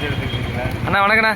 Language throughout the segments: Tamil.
அண்ணா வணக்கண்ணா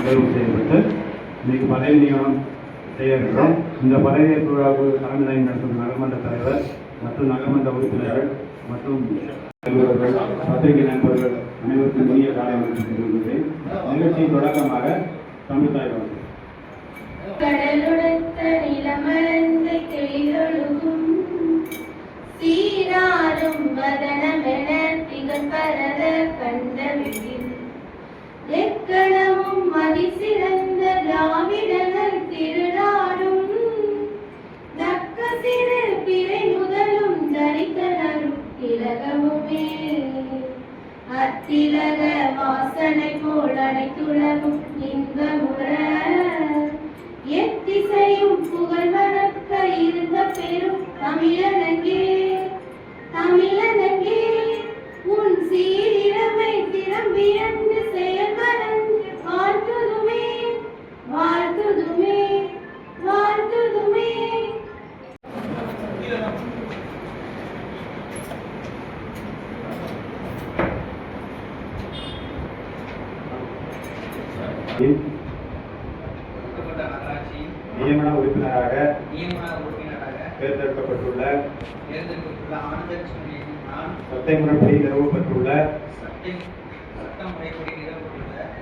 தேர்வு செய்யப்பட்டு இன்னைக்கு பதவி நியமனம் செய்ய இருக்கிறோம் இந்த பதவியேற்பு விழாவுக்கு தலைமை நடத்தும் நகர்மன்ற தலைவர் மற்றும் நகர்மன்ற உறுப்பினர்கள் மற்றும் தலைவர்கள் பத்திரிகை நண்பர்கள் அனைவருக்கும் இனிய காலை வணக்கம் தெரிவிக்கிறேன் நிகழ்ச்சியின் தொடக்கமாக தமிழ் தாய் வாழ்த்து. கடலுடுத்த நிலமலர்ந்து கிளியொழுகும் சீராரும் வதனமென திகழ்பரத கண்டவிழில் எக்கணமும் மதிசிற நியமன உறுப்பினராக தேர்ந்தெடுக்கப்பட்டுள்ள சட்டை முறைப்படி நிறுவப்பட்டுள்ள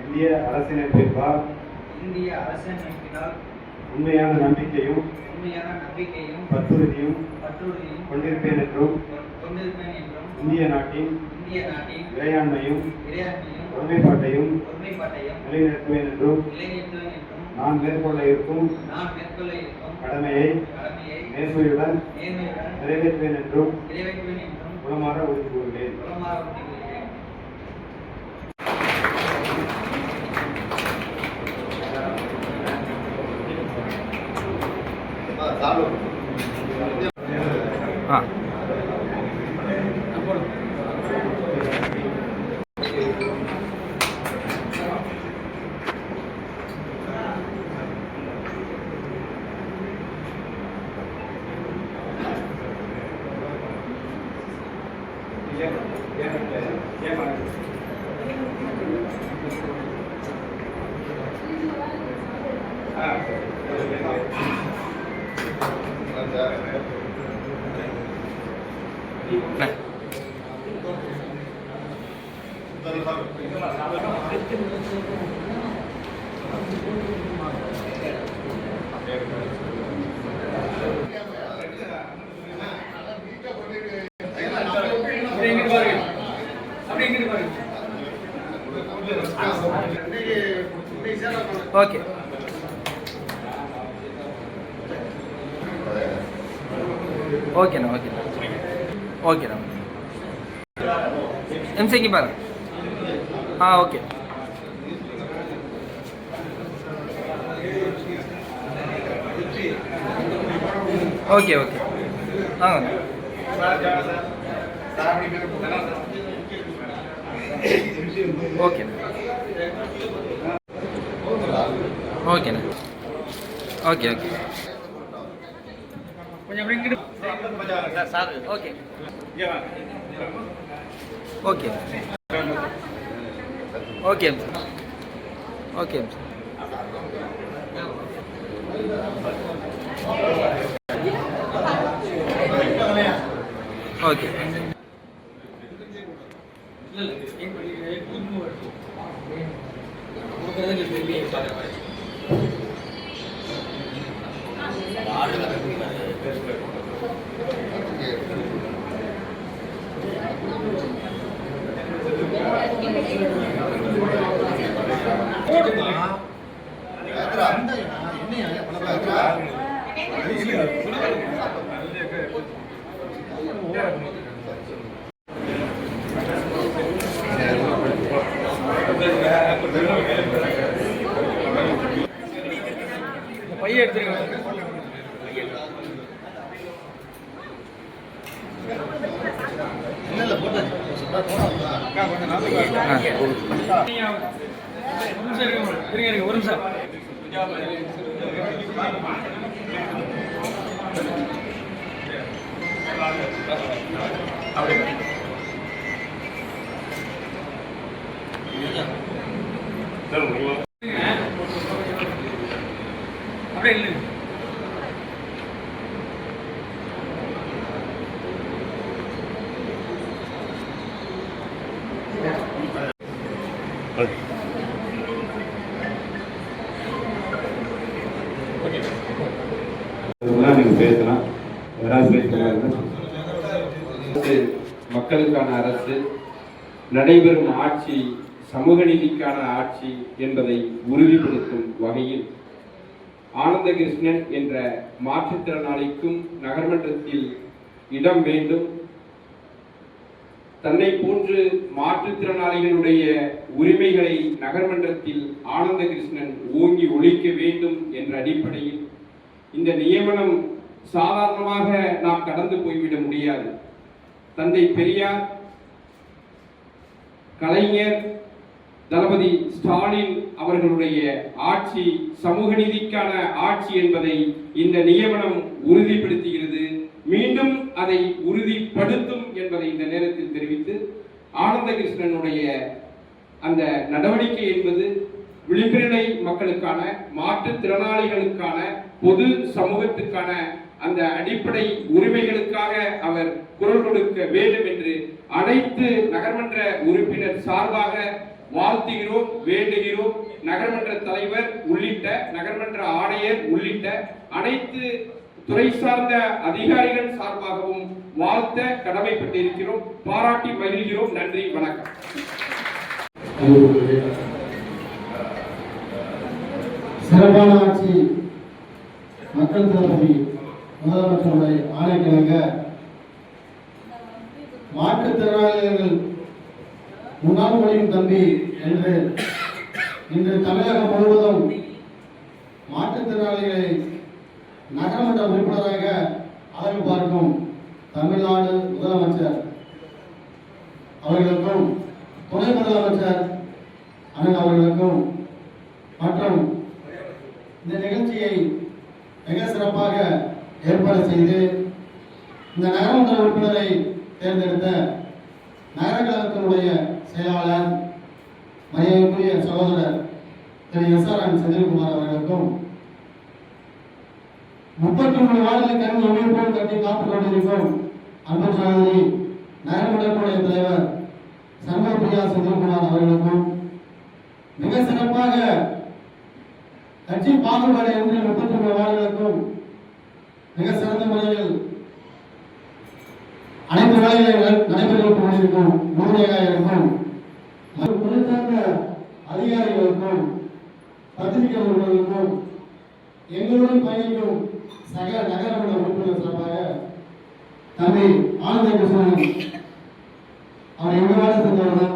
இந்திய அரசியலமைப்பிற்கால் இந்திய அரசியலமைப்பினால் உண்மையான நம்பிக்கையும் உண்மையான நம்பிக்கையும் பற்றுறுதியும் பற்றுறுதியும் கொண்டிருப்பேன் என்றும் இந்திய நாட்டின் இந்திய நாட்டின் இறையாண்மையும் இறையாண்மையும் ஒருமைப்பாட்டையும் ஒருமைப்பாட்டையும் நிலைநிறுத்துவேன் என்றும் நிலைநிறுத்துவேன் என்றும் நான் மேற்கொள்ள இருக்கும் நான் மேற்கொள்ள இருக்கும் கடமையை கடமையை நேர்மையுடன் நேர்மையுடன் நிறைவேற்றுவேன் என்றும் நிறைவேற்றுவேன் என்றும் உறுதி கூறுகிறேன் உளமாற உறுதி கொள்கிறேன் ஆ அண்ணா ஓகே. ஓகேண்ணா ஓகேண்ணா. ஓகேண்ணா எம்சிக்கு பாருங்க. ஆ ஓகே. Okay okay. வாங்க. ஓகே ஓகேண்ணா. Okay okay. Okay. Okay. Okay okay okay. பையன் எடுத்துருங்க நீங்க பேசலாம். யாராவது மக்களுக்கான அரசு நடைபெறும் ஆட்சி சமூக நீதிக்கான ஆட்சி என்பதை உறுதிப்படுத்தும் வகையில் ஆனந்தகிருஷ்ணன் என்ற மாற்றுத்திறனாளிக்கும் நகர்மன்றத்தில் இடம் வேண்டும். தன்னை போன்று மாற்றுத்திறனாளிகளுடைய உரிமைகளை நகர்மன்றத்தில் ஆனந்தகிருஷ்ணன் ஓங்கி ஒழிக்க வேண்டும் என்ற அடிப்படையில் இந்த நியமனம் சாதாரணமாக நாம் கடந்து போய்விட முடியாது. தந்தை பெரியார் கலைஞர் தளபதி ஸ்டாலின் அவர்களுடைய ஆட்சி சமூக நீதிக்கான ஆட்சி என்பதை இந்த நியமனம் உறுதிப்படுத்துகிறது. மீண்டும் அதை உறுதிப்படுத்தும் என்பதை இந்த நேரத்தில் தெரிவித்து ஆனந்தகிருஷ்ணனுடைய அந்த நடவடிக்கை என்பது விளிம்பிரலை மக்களுக்கான மாற்றுத்திறனாளிகளுக்கான பொது சமூகத்துக்கான அந்த அடிப்படை உரிமைகளுக்காக அவர் குரல் கொடுக்க வேண்டும் என்று அனைத்து நகர்மன்ற உறுப்பினர் சார்பாக வாழ்த்துகிறோம் வேண்டுகிறோம். நகர்மன்ற தலைவர் உள்ளிட்ட நகர்மன்ற ஆணையர் உள்ளிட்ட அனைத்து துறை சார்ந்த அதிகாரிகள் சார்பாகவும் வாழ்த்த கடமைப்பட்டிருக்கிறோம். பாராட்டி மகிழ்கிறோம். நன்றி வணக்கம். சிறப்பான ஆட்சி மக்கள் தளபதி முதலமைச்சருடைய ஆணைக்கிழங்க மாற்றுத்திறனாளிகள் முன்னாள் மொழியும் தம்பி என்று இன்று தமிழகம் முழுவதும் மாற்றுத்திறனாளிகளை நகரமன்ற உறுப்பினராக அழகு பார்க்கும் தமிழ்நாடு முதலமைச்சர் அவர்களுக்கும் துணை முதலமைச்சர் அண்ணன் அவர்களுக்கும் மற்றும் இந்த நிகழ்ச்சியை மிக சிறப்பாக ஏற்பாடு செய்து இந்த நகரமன்ற உறுப்பினரை தேர்ந்தெடுத்த நகரக்கழகத்தினுடைய செயலாளர் மரியாதைக்குரிய சகோதரர் Thiru S R N Senthilkumar அவர்களுக்கும் முப்பத்தி மூணு வார்டில் கண் உயிர்ப்போம் கட்டி காத்துக் கொண்டிருக்கும் அன்பு சகோதரி நகரமன்றத்துடைய தலைவர் சண்முகப்பிரியா செந்தில்குமார் அவர்களுக்கும் மிக சிறப்பாக கட்சி பாகுபாடு என்று முப்பத்தி மூணு வார்டுகளுக்கும் மிக சிறந்த முறையில் அனைத்து வேலைகளை நடைபெற்றுக் கொண்டிருக்கும் ஊழியர்களுக்கும் மற்றும் அதிகாரிகளுக்கும் பத்திரிகையாளர்களுக்கும் எங்களுடன் பயணிக்கும் சக நகரமன்ற உறுப்பினர் சார்பாக தம்பி ஆனந்த கிருஷ்ணன் அவர் எங்களோட வேலை தான்.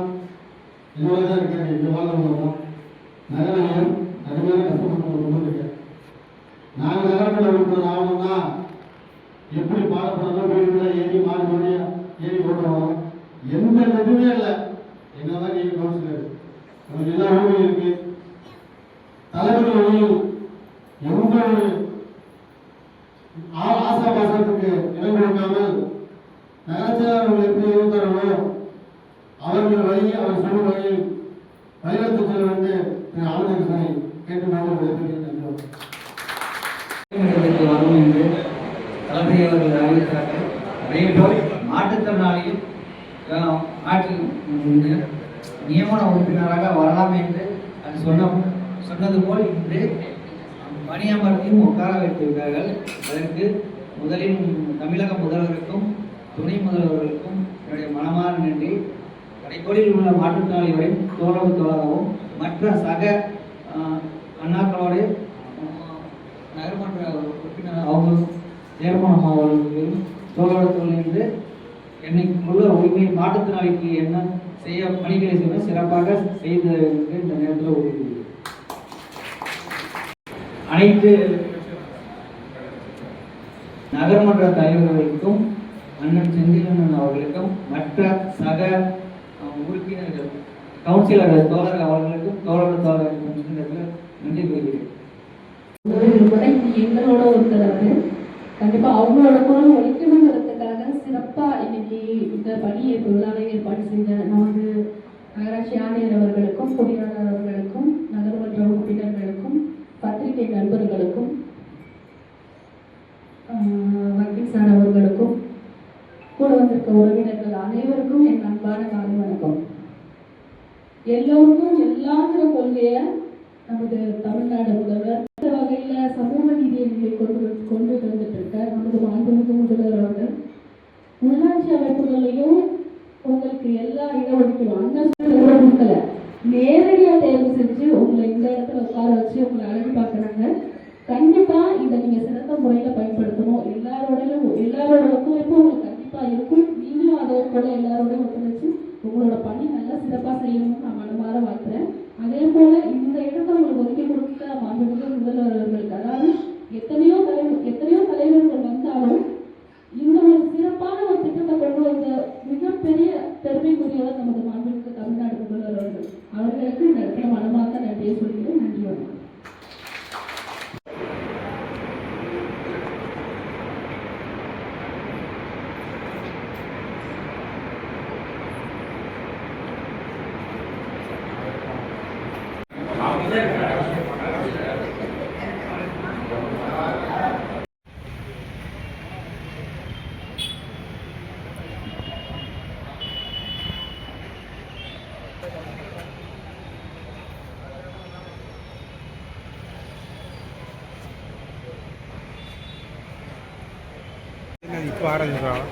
எங்களோட தான் இருக்காங்க எங்க வேலை உள்ளவங்க நகரம் கடுமையான கஷ்டப்பட்டு கொண்டு இருக்கேன் நாங்கள் நகரமன்ற உறுப்பினர் ஆகணும்னா எப்படி பாடப்படணும் வீடுகளில் ஏறி மாறி மாறி ஏறி போடுறோம் எந்த எதுவுமே இல்லை. என்னதான் நீங்கள் கவுன்சிலர் நமக்கு எல்லா உரிமையும் இருக்கு. தலைவர் வழியில் எந்த ஒரு ஆ- ஆசாபாசத்துக்கு இடம் கொடுக்காமல் நகராட்சியாளர்கள் எப்படி இருந்தாரோ அவர்கள் வழி அவர் சொல்லும் வழியில் வழிநடத்தி செல்ல வந்து ஆளுநர்களை கேட்டு மாணவர்கள் இடத்திற்கு வரும் என்று தளபதி அவர்கள் அறிவித்தார்கள் அதேபோல் மாற்றுத்திறனாளியில் அஹ், நியமன உறுப்பினராக வரலாம் என்று அது சொன்ன சொன்னது போல் இன்று பணியமர்த்தியும் உட்கார வைத்திருக்கிறார்கள் அதற்கு முதலில் தமிழக முதல்வருக்கும் துணை முதல்வர்களுக்கும் என்னுடைய மனமார்ந்த நன்றி கடைக்கோடியில் உள்ள மாற்றுத்திறனாளிகளையும் தோழவு தோழராகவும் மற்ற சக அஹ், அண்ணாக்களோடு நகர்மன்ற உறுப்பினர் அவங்களும் சேர்மனம் அவர்களும் தோழோட தோல் என்று என்னைக்குள்ள உரிமை மாற்றுத்திறனாளிக்கு என்ன செய்ய பணிகளை செய்ய சிறப்பாக செய்து இந்த நேரத்தில் உதவி அனைத்து நகர்மன்ற தலைவர்களுக்கும் அண்ணன் செந்திலண்ணன் அவர்களுக்கும் மற்ற சக உறுப்பினர்கள் கவுன்சிலர் தோழர் அவர்களுக்கும் தோழர் தோழர்களுக்கும் நன்றி கூறுகிறேன். ஒரு எங்களோட ஒருத்தர் கண்டிப்பா அவங்களோட குரல் ஒழிக்கணுங்கிறதுக்காக சிறப்பா இன்னைக்கு இந்த பணியை தொழிலாளர் ஏற்பாடு செய்த நமது நகராட்சி ஆணையர் அவர்களுக்கும் பொறியாளர் அவர்களுக்கும் நகர்மன்ற உறுப்பினர்களுக்கும் பத்திரிகை நண்பர்களுக்கும் வக்கீல் சார் அவர்களுக்கும் கூட வந்திருக்க உறவினர்கள் அனைவருக்கும் என் அன்பான காலை வணக்கம். எல்லோருக்கும் எல்லாங்கிற கொள்கையை நமது தமிழ்நாடு முதல்வர் இந்த வகையில சமூக நீதியை கொண்டு கொண்டு வந்துட்டு இருக்க நமது மாண்புமிகு முதல்வர் அவர்கள் உள்ளாட்சி அமைப்புகளையும் உங்களுக்கு எல்லா இடஒதுக்கீடும் அண்ணன் கூட கொடுக்கல நேரடியா தேர்வு செஞ்சு உங்களை இந்த இடத்துல உட்கார வச்சு உங்களை அழகு பார்க்கறாங்க கண்டிப்பா இதை நீங்க சிறந்த முறையில பயன்படுத்தணும் எல்லாரோடையும் எல்லாரோட ஒத்துழைப்பும் உங்களுக்கு கண்டிப்பா இருக்கும் நீங்களும் அதே போல எல்லாரோடையும் ஒத்துழைச்சு உங்களோட பணி நல்லா சிறப்பா செய்யணும்னு நான் மனமாற வாழ்த்துறேன் அதே போல இந்த இடத்தை உங்களுக்கு ஒதுக்கி கொடுத்த மாண்புமிகு முதல்வர் அவர்களுக்கு அதாவது எத்தனையோ தலைவர் எத்தனையோ தலைவர்கள் வந்தாலும் இந்த ஒரு சிறப்பான ஒரு திட்டத்தை கொண்டு வந்த மிகப்பெரிய பெருமைக்குரியவர் நமது மாண்புமிகு தமிழ்நாடு முதல்வர் அவர்கள் அவர்களுக்கு இந்த இடத்துல மனமார்ந்த நன்றியை சொல்கிறேன் நன்றி வணக்கம் இப்போ ஆரம்பிக்கிறோம்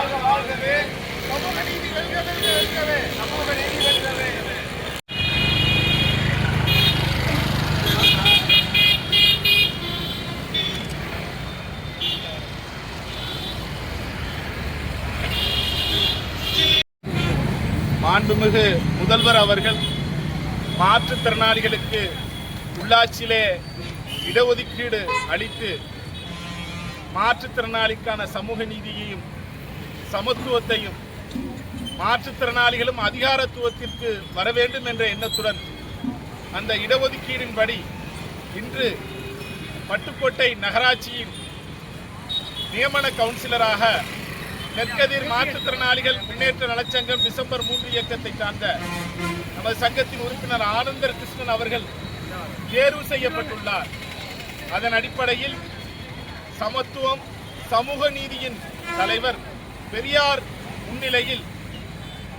வாழ்க வாழ்கவே சமூக நீதி வெல்கவே சமூக நீதி வெல்கவே. மாண்புமிகு முதல்வர் அவர்கள் மாற்றுத்திறனாளிகளுக்கு உள்ளாட்சியிலே இடஒதுக்கீடு அளித்து மாற்றுத்திறனாளிக்கான சமூக நீதியையும் சமத்துவத்தையும் மாற்றுத்திறனாளிகளும் அதிகாரத்துவத்திற்கு வர வேண்டும் என்ற எண்ணத்துடன் அந்த இடஒதுக்கீடின்படி இன்று பட்டுக்கோட்டை நகராட்சியின் நியமன கவுன்சிலராக நெற்கதிர் மாற்றுத்திறனாளிகள் முன்னேற்ற நலச்சங்கம் டிசம்பர் மூன்று இயக்கத்தை சார்ந்த நமது சங்கத்தின் உறுப்பினர் ஆனந்தர் கிருஷ்ணன் அவர்கள் தேர்வு செய்யப்பட்டுள்ளார். அதன் அடிப்படையில் சமத்துவம் சமூக நீதியின் தலைவர் பெரியார் முன்னிலையில்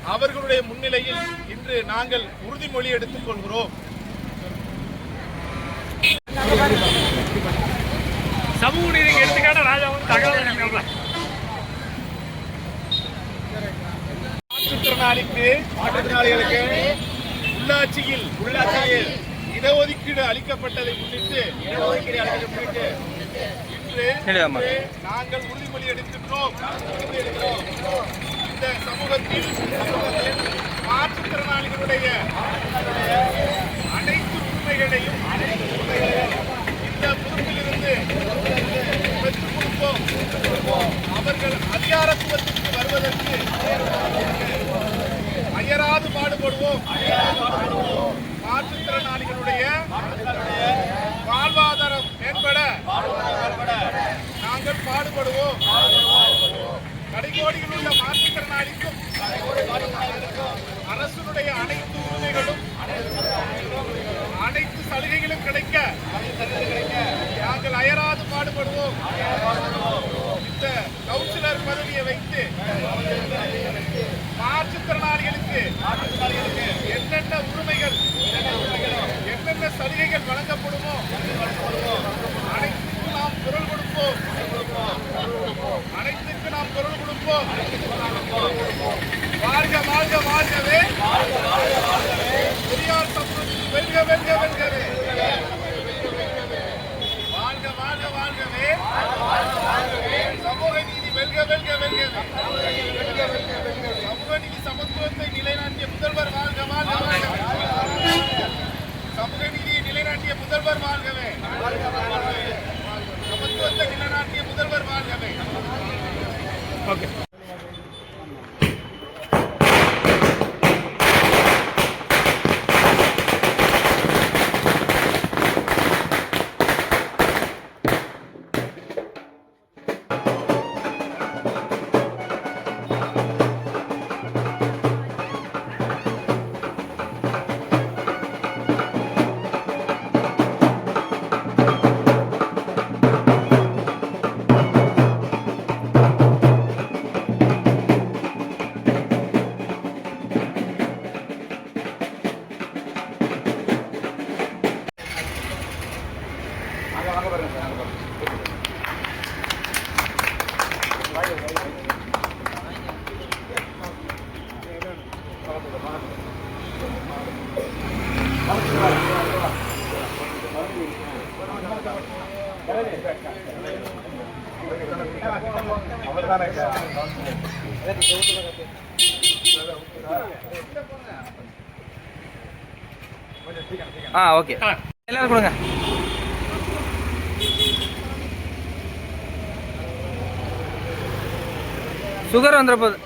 அவர்களுடைய முன்னிலையில் இன்று நாங்கள் உறுதிமொழி எடுத்துக் கொள்கிறோம். சமூக நீதிக்கு எடுத்துக்காட்ட ராஜா வந்து தகவல் மாற்றுத்திறனாளிக்கு மாற்றுத்திறனாளிகளுக்கு உள்ளாட்சியில் உள்ளாட்சியில் இடஒதுக்கீடு அளிக்கப்பட்டதை முன்னிட்டு இடஒதுக்கீடு அளிக்கப்பட்டதை இன்று நாங்கள் உறுதிமொழி எடுக்கின்றோம். இந்த சமூகத்தில் மாற்றுத்திறனாளிகளுடைய அனைத்து உரிமைகளையும் இந்த பொறுப்பிலிருந்து பெற்றுக் கொடுப்போம் அவர்கள் அதிகாரத்துவத்திற்கு வருவதற்கு அயராது பாடுபடுவோம். மாற்றுத்திறனாளிகளுடைய வாழ்வாதாரம் உட்பட நாங்கள் பாடுபடுவோம். கடைகோடியில் உள்ள மாற்றுத்திறனாளிக்கும் அரசனுடைய அனைத்து உரிமைகளும் அனைத்து சலுகைகளும் கிடைக்க நாங்கள் அயராது பாடுபடுவோம். இந்த கவுன்சிலர் பதவியை வைத்து மாற்றுத்திறனாளிகளுக்கு என்னென்ன உரிமைகள் என்னென்ன சலுகைகள் வழங்கப்படுமோ அனைத்துக்கும் நாம் குரல் கொடுப்போம் அனைத்துக்கு நாம் குரல் கொடுப்போம் வாழ்க வாழ்க வாழ்கவே பெரியார் சமூகத்தில் வெல்க வெல்க வெல்கவே வாழ்க வாழ்க வாழ்கவே சமூக நீதி வெல்க வெல்க வெல்கவே சமூக நீதி சமத்துவத்தை நிலைநாட்டிய முதல்வர் வாழ்க வாழ்க வாழ்கவே சமூக நீதியை நிலைநாட்டிய முதல்வர் வாழ்கவே சமத்துவத்தை நிலைநாட்டிய முதல்வர் வாழ்கவே ஆ ஓகே. எல்லாரும் கொடுங்க. சுகர் வந்துட போகுது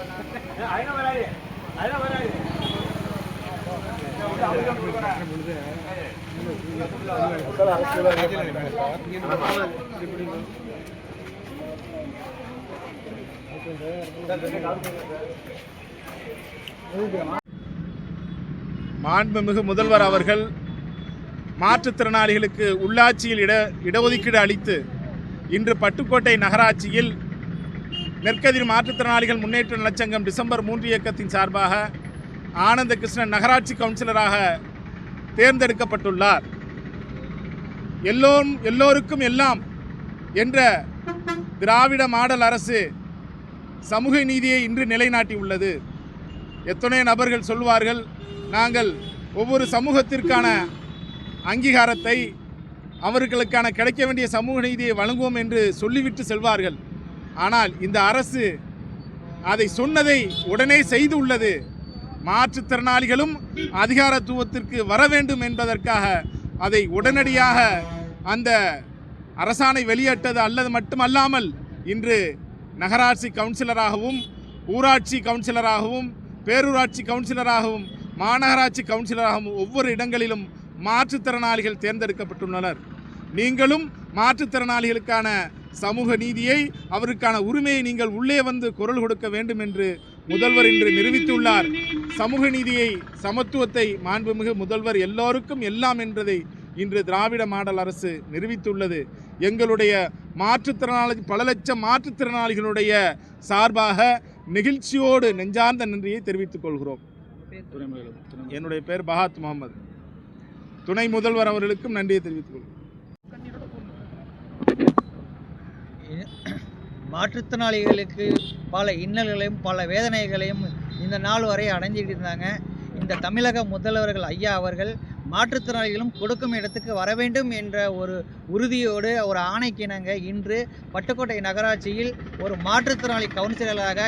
மாண்புமிகு முதல்வர் அவர்கள் மாற்றுத்திறனாளிகளுக்கு உள்ளாட்சியில் இட இடஒதுக்கீடு அளித்து இன்று பட்டுக்கோட்டை நகராட்சியில் நெற்கதிர் மாற்றுத்திறனாளிகள் முன்னேற்ற நலச்சங்கம் டிசம்பர் மூன்று இயக்கத்தின் சார்பாக ஆனந்த கிருஷ்ணன் நகராட்சி கவுன்சிலராக தேர்ந்தெடுக்கப்பட்டுள்ளார். எல்லோரும் எல்லோருக்கும் எல்லாம் என்ற திராவிட மாடல் அரசு சமூக நீதியை இன்று நிலைநாட்டியுள்ளது. எத்தனை நபர்கள் சொல்வார்கள் நாங்கள் ஒவ்வொரு சமூகத்திற்கான அங்கீகாரத்தை அவர்களுக்கான கிடைக்க வேண்டிய சமூக நீதியை வழங்குவோம் என்று சொல்லிவிட்டு செல்வார்கள். ஆனால் இந்த அரசு அதை சொன்னதை உடனே செய்து உள்ளது. மாற்றுத்திறனாளிகளும் அதிகாரத்துவத்திற்கு வர வேண்டும் என்பதற்காக அதை உடனடியாக அந்த அரசாணை வெளியிட்டது அல்லது மட்டுமல்லாமல் இன்று நகராட்சி கவுன்சிலராகவும் ஊராட்சி கவுன்சிலராகவும் பேரூராட்சி கவுன்சிலராகவும் மாநகராட்சி கவுன்சிலராகவும் ஒவ்வொரு இடங்களிலும் மாற்றுத்திறனாளிகள் தேர்ந்தெடுக்கப்பட்டுள்ளனர். நீங்களும் மாற்றுத்திறனாளிகளுக்கான சமூக நீதியை அவருக்கான உரிமையை நீங்கள் உள்ளே வந்து குரல் கொடுக்க வேண்டும் என்று முதல்வர் இன்று நிரூபித்துள்ளார். சமூக நீதியை சமத்துவத்தை மாண்புமிகு முதல்வர் எல்லோருக்கும் எல்லாம் என்றதை இன்று திராவிட மாடல் அரசு நிரூபித்துள்ளது. எங்களுடைய மாற்றுத்திறனாளி பல லட்சம் மாற்றுத்திறனாளிகளுடைய சார்பாக நெகிழ்ச்சியோடு நெஞ்சார்ந்த நன்றியை தெரிவித்துக் கொள்கிறோம். என்னுடைய பேர் பஹாத் முகமது. துணை முதல்வர் அவர்களுக்கும் நன்றியை தெரிவித்துக் கொள்கிறேன். மாற்றுத்திறனாளிகளுக்கு பல இன்னல்களையும் பல வேதனைகளையும் இந்த நாள் வரை அடைஞ்சிக்கிட்டு இருந்தாங்க. இந்த தமிழக முதல்வர்கள் ஐயா அவர்கள் மாற்றுத்திறனாளிகளும் கொடுக்கும் இடத்துக்கு வர வேண்டும் என்ற ஒரு உறுதியோடு ஒரு ஆணைக்கிணங்க இன்று பட்டுக்கோட்டை நகராட்சியில் ஒரு மாற்றுத்திறனாளி கவுன்சிலராக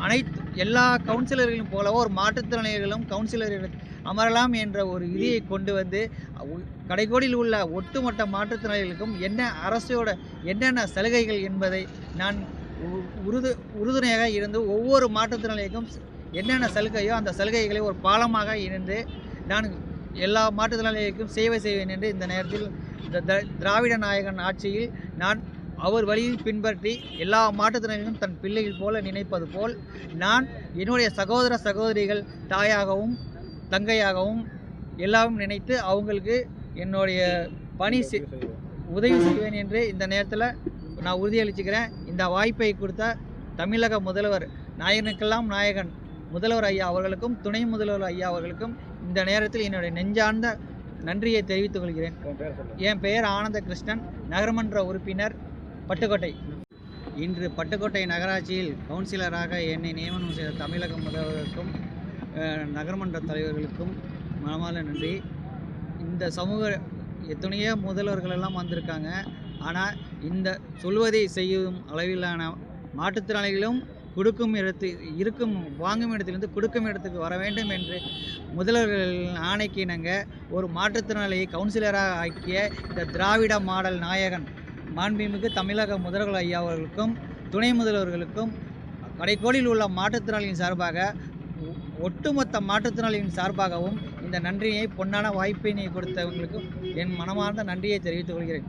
அனைத்து எல்லா கவுன்சிலர்களும் போலவோ ஒரு மாற்றுத்திறனாளிகளும் கவுன்சிலர்கள் அமரலாம் என்ற ஒரு விதியை கொண்டு வந்து கடைக்கோடியில் உள்ள ஒட்டுமொத்த மாற்றுத்திறனாளிகளுக்கும் என்ன அரசோட என்னென்ன சலுகைகள் என்பதை நான் உ- உறுது உறுதுணையாக இருந்து ஒவ்வொரு மாற்றுத்திறனாளிக்கும் என்னென்ன சலுகையோ அந்த சலுகைகளை ஒரு பாலமாக இருந்து நான் எல்லா மாற்றுத்திறனாளிகளுக்கும் சேவை செய்வேன் என்று இந்த நேரத்தில் இந்த த- திராவிட நாயகன் ஆட்சியில் நான் அவர் வழியில் பின்பற்றி எல்லா மாற்றுத்திறனாளிகளும் தன் பிள்ளைகள் போல நினைப்பது போல் நான் என்னுடைய சகோதர சகோதரிகள் தாயாகவும் தங்கையாகவும் எல்லாம் நினைத்து அவங்களுக்கு என்னுடைய பணி உதவி செய்வேன் என்று இந்த நேரத்தில் நான் உறுதியளிச்சுக்கிறேன். இந்த வாய்ப்பை கொடுத்த தமிழக முதல்வர் நாயகனுக்கெல்லாம் நாயகன் முதல்வர் ஐயா அவர்களுக்கும் துணை முதல்வர் ஐயா அவர்களுக்கும் இந்த நேரத்தில் என்னுடைய நெஞ்சார்ந்த நன்றியை தெரிவித்துக் கொள்கிறேன். என் பெயர் ஆனந்த கிருஷ்ணன் நகரமன்ற உறுப்பினர் பட்டுக்கோட்டை. இன்று பட்டுக்கோட்டை நகராட்சியில் கவுன்சிலராக என்னை நியமனம் செய்த தமிழக முதல்வருக்கும் நகர்மன்ற நகரமன்ற தலைவர்களுக்கும் மனமான நன்றி. இந்த சமூக எத்தனையோ முதல்வர்கள் எல்லாம் வந்திருக்காங்க. ஆனால் இந்த சொல்வதை செய்யும் அளவிலான மாற்றுத்திறனாளிகளும் கொடுக்கும் இடத்து இருக்கும் வாங்கும் இடத்திலிருந்து கொடுக்கும் இடத்துக்கு வர வேண்டும் என்று முதல்வர்கள் ஆணைக்கு இணங்க ஒரு மாற்றுத்திறனாளியை கவுன்சிலராக ஆக்கிய இந்த திராவிட மாடல் நாயகன் மாண்புமிகு தமிழக முதல்வர் ஐயா அவர்களுக்கும் துணை முதல்வர்களுக்கும் கடைக்கோடியில் உள்ள மாற்றுத்திறனாளியின் சார்பாக ஒட்டுமொத்த மாற்றுத்திறனாளியின் சார்பாகவும் இந்த நன்றியை பொன்னான வாய்ப்பினை கொடுத்தவங்களுக்கும் என் மனமார்ந்த நன்றியை தெரிவித்துக் கொள்கிறேன்.